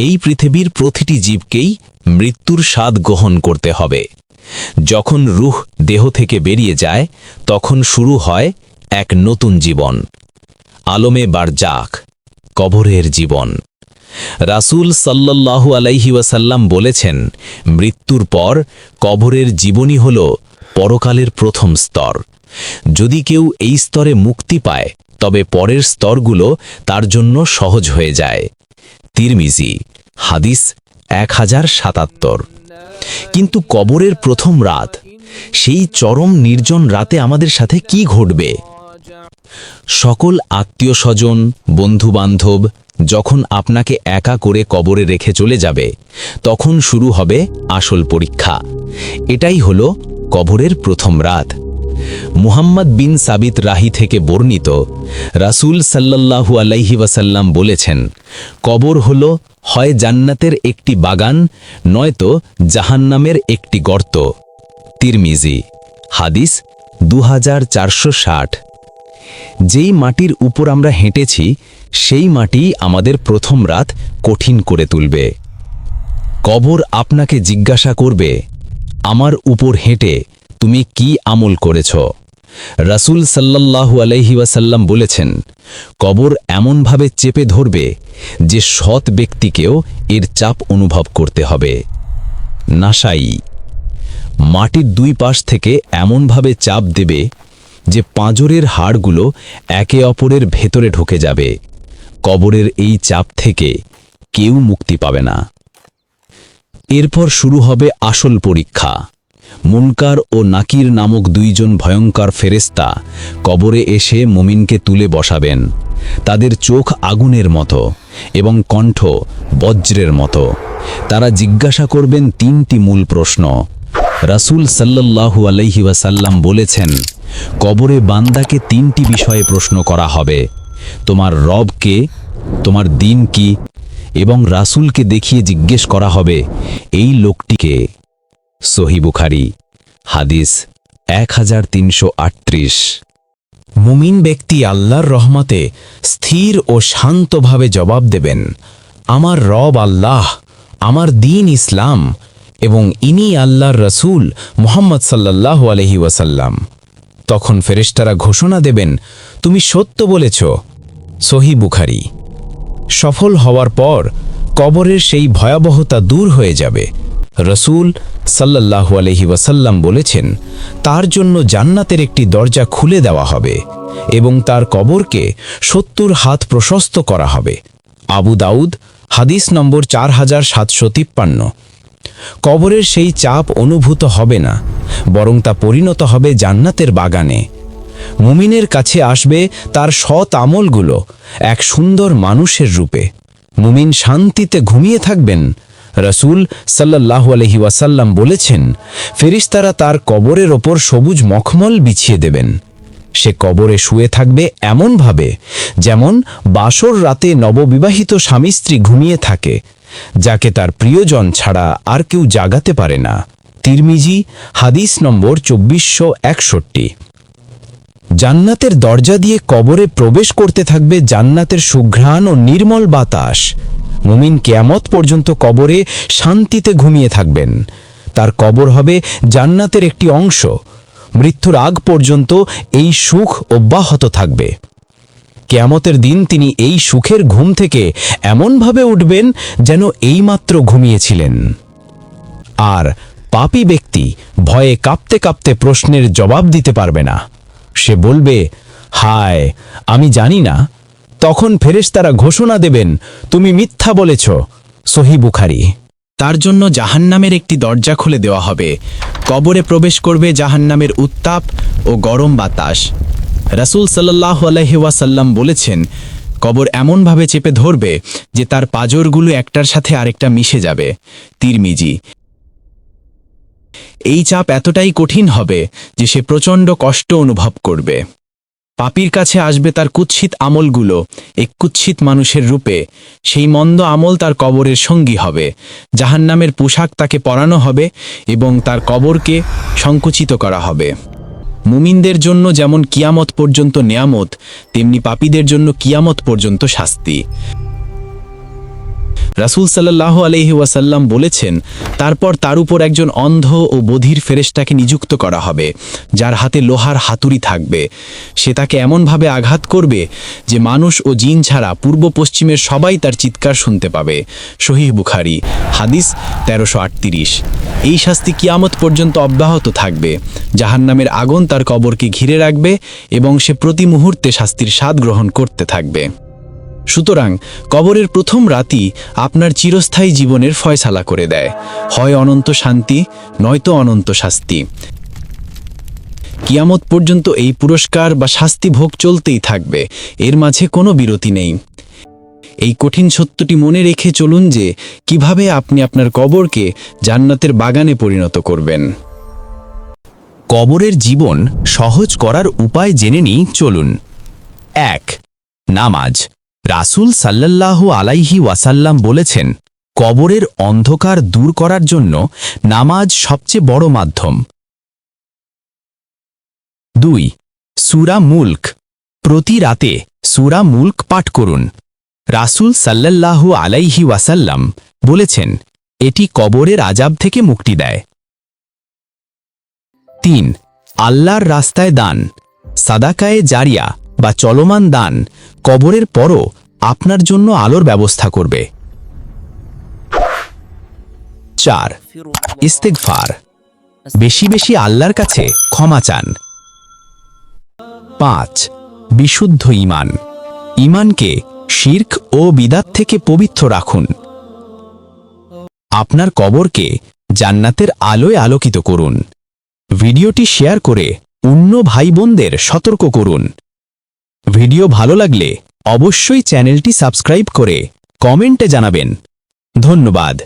এই পৃথিবীর প্রতিটি জীবকেই মৃত্যুর স্বাদ গ্রহণ করতে হবে। যখন রুহ দেহ থেকে বেরিয়ে যায়, তখন শুরু হয় এক নতুন জীবন। আলমে বারজাক, কবরের জীবন। রাসূল সাল্লাল্লাহু আলাইহি ওয়াসাল্লাম বলেছেন, মৃত্যুর পর কবরের জীবনই হল পরকালের প্রথম স্তর। যদি কেউ এই স্তরে মুক্তি পায়, তবে পরের স্তরগুলো তার জন্য সহজ হয়ে যায়। তিরমিজি, হাদিস এক হাজার সাতাত্তর। কিন্তু কবরের প্রথম রাত, সেই চরম নির্জন রাতে আমাদের সাথে কি ঘটবে? সকল আত্মীয় স্বজন, বন্ধুবান্ধব, যখন আপনাকে একা করে কবরে রেখে চলে যাবে, তখন শুরু হবে আসল পরীক্ষা। এটাই হলো কবরের প্রথম রাত। মুহাম্মদ বিন সাবিত রাহি থেকে বর্ণিত রাসূল সাল্লাল্লাহু আলাইহি ওয়াসাল্লাম বলেছেন, কবর হল হয় জান্নাতের একটি বাগান, নয়তো জাহান্নামের একটি গর্ত। তিরমিজি, হাদিস দু হাজার চারশো ষাট। যেই মাটির উপর আমরা হেঁটেছি, সেই মাটি আমাদের প্রথম রাত কঠিন করে তুলবে। কবর আপনাকে জিজ্ঞাসা করবে, আমার উপর হেঁটে তুমি কি আমল করেছ? রাসূল সাল্লাল্লাহু ওয়াসাল্লাম বলেছেন, কবর এমনভাবে চেপে ধরবে যে সৎ ব্যক্তিকেও এর চাপ অনুভব করতে হবে। নাসাই, মাটির দুই পাশ থেকে এমনভাবে চাপ দেবে যে পাঁজরের হাড়গুলো একে অপরের ভেতরে ঢুকে যাবে। কবরের এই চাপ থেকে কেউ মুক্তি পাবে না। এরপর শুরু হবে আসল পরীক্ষা। মুনকার ও নাকির নামক দুইজন ভয়ঙ্কর ফেরেস্তা কবরে এসে মুমিনকে তুলে বসাবেন। তাদের চোখ আগুনের মতো এবং কণ্ঠ বজ্রের মতো। তারা জিজ্ঞাসা করবেন তিনটি মূল প্রশ্ন। রাসূল সাল্লাল্লাহু আলাইহি ওয়াসাল্লাম বলেছেন, কবরে বান্দাকে তিনটি বিষয়ে প্রশ্ন করা হবে। তোমার রব কে, তোমার দিন কি এবং রাসূলকে দেখিয়ে জিজ্ঞেস করা হবে, এই লোকটিকে সহি বুখারি, হাদিস এক হাজার তিনশো আটত্রিশ। মুমিন ব্যক্তি আল্লাহর রহমতে স্থির ও শান্তভাবে জবাব দেবেন, আমার রব আল্লাহ, আমার দিন ইসলাম এবং ইনি আল্লাহর রসুল মোহাম্মদ সাল্লাল্লাহু আলহি ওয়াসাল্লাম। তখন ফেরেশতারা ঘোষণা দেবেন, তুমি সত্য বলেছ। সহি বুখারি, সফল হওয়ার পর কবরের সেই ভয়াবহতা দূর হয়ে যাবে। রসুল সাল্লাল্লাহু আলহি ওয়াসাল্লাম বলেছেন, তার জন্য জান্নাতের একটি দরজা খুলে দেওয়া হবে এবং তার কবরকে সত্তর হাত প্রশস্ত করা হবে। আবু দাউদ, হাদিস নম্বর চার হাজার সাতশো তিপ্পান্ন। কবরের সেই চাপ অনুভূত হবে না, বরং তা পরিণত হবে জান্নাতের বাগানে। মুমিনের কাছে আসবে তার সৎ আমলগুলো এক সুন্দর মানুষের রূপে। মুমিন শান্তিতে ঘুমিয়ে থাকবেন রসুল সাল্লাহ আলহি ওয়াসাল্লাম বলেছেন ফেরিস্তারা তার কবরের ওপর সবুজ মখমল বিছিয়ে দেবেন। সে কবরে শুয়ে থাকবে এমনভাবে যেমন বাসর রাতে নববিবাহিত স্বামী স্ত্রী ঘুমিয়ে থাকে, যাকে তার প্রিয়জন ছাড়া আর কেউ জাগাতে পারে না। তিরমিজি, হাদিস নম্বর চব্বিশশো একষট্টি। জান্নাতের দরজা দিয়ে কবরে প্রবেশ করতে থাকবে জান্নাতের সুঘ্রাণ ও নির্মল বাতাস। মুমিন কেয়ামত পর্যন্ত কবরে শান্তিতে ঘুমিয়ে থাকবেন। তার কবর হবে জান্নাতের একটি অংশ। মৃত্যুর আগ পর্যন্ত এই সুখ অব্যাহত থাকবে। কেয়ামতের দিন তিনি এই সুখের ঘুম থেকে এমনভাবে উঠবেন যেন এইমাত্র ঘুমিয়েছিলেন। আর পাপী ব্যক্তি ভয়ে কাঁপতে কাঁপতে প্রশ্নের জবাব দিতে পারবে না। সে বলবে, হায়, আমি জানি না তখন ফেরেশতারা ঘোষণা দেবেন, তুমি মিথ্যা বলেছ। সহি বুখারি। তার জন্য জাহান্নামের একটি দরজা খুলে দেওয়া হবে। কবরে প্রবেশ করবে জাহান্নামের উত্তাপ ও গরম বাতাস। রাসূল সাল্লাহ আলহিওয়াসাল্লাম বলেছেন, কবর এমনভাবে চেপে ধরবে যে তার পাজরগুলো একটার সাথে আরেকটা মিশে যাবে। তিরমিজি। এই চাপ এতটাই কঠিন হবে যে সে প্রচণ্ড কষ্ট অনুভব করবে। পাপির কাছে আসবে তার কুৎসিত আমলগুলো, এক কুৎসিত মানুষের রূপে। সেই মন্দ আমল তার কবরের সঙ্গী হবে, জাহান্নামের পোশাক তাকে পরানো হবে এবং তার কবরকে সংকুচিত করা হবে। মুমিনদের জন্য যেমন কিয়ামত পর্যন্ত নেয়ামত, তেমনি পাপীদের জন্য কিয়ামত পর্যন্ত শাস্তি। রাসূল সাল্লাহ আলহি ওয়াসাল্লাম বলেছেন, তারপর তার উপর একজন অন্ধ ও বধির ফেরেশতাকে নিযুক্ত করা হবে, যার হাতে লোহার হাতুড়ি থাকবে। সে তাকে এমনভাবে আঘাত করবে যে মানুষ ও জিন ছাড়া পূর্ব পশ্চিমের সবাই তার চিৎকার শুনতে পাবে। শহীহ বুখারি, হাদিস তেরোশো এই শাস্তি কিয়ামত পর্যন্ত অব্যাহত থাকবে। জাহান্নামের আগুন তার কবরকে ঘিরে রাখবে এবং সে প্রতি মুহূর্তে শাস্তির স্বাদ গ্রহণ করতে থাকবে। সুতরাং কবরের প্রথম রাতই আপনার চিরস্থায়ী জীবনের ফয়সালা করে দেয়। হয় অনন্ত শান্তি, নয়তো অনন্ত শাস্তি। কিয়ামত পর্যন্ত এই পুরস্কার বা শাস্তি ভোগ চলতেই থাকবে, এর মাঝে কোনো বিরতি নেই। এই কঠিন সত্যটি মনে রেখে চলুন যে, কীভাবে আপনি আপনার কবরকে জান্নাতের বাগানে পরিণত করবেন। কবরের জীবন সহজ করার উপায় জেনে নিই, চলুন। এক, নামাজ। রাসূল সাল্লাল্লাহু আলাইহি ওয়াসাল্লাম বলেছেন, কবরের অন্ধকার দূর করার জন্য নামাজ সবচেয়ে বড় মাধ্যম। দুই, সুরা মুল্ক। প্রতি রাতে সুরা মুল্ক পাঠ করুন। রাসূল সাল্লাল্লাহু আলাইহি ওয়াসাল্লাম বলেছেন, এটি কবরের আজাব থেকে মুক্তি দেয়। তিন, আল্লাহর রাস্তায় দান। সাদাকায়ে জারিয়া বা চলমান দান কবরের পরও আপনার জন্য আলোর ব্যবস্থা করবে। চার, ইস্তেগফার। বেশি বেশি আল্লাহর কাছে ক্ষমা চান। পাঁচ, বিশুদ্ধ ইমান ঈমানকে শির্ক ও বিদাত থেকে পবিত্র রাখুন। আপনার কবরকে জান্নাতের আলোয় আলোকিত করুন। ভিডিওটি শেয়ার করে অন্য ভাই বোনদের সতর্ক করুন। ভিডিও ভালো লাগলে অবশ্যই চ্যানেলটি সাবস্ক্রাইব করে কমেন্টে জানাবেন। ধন্যবাদ।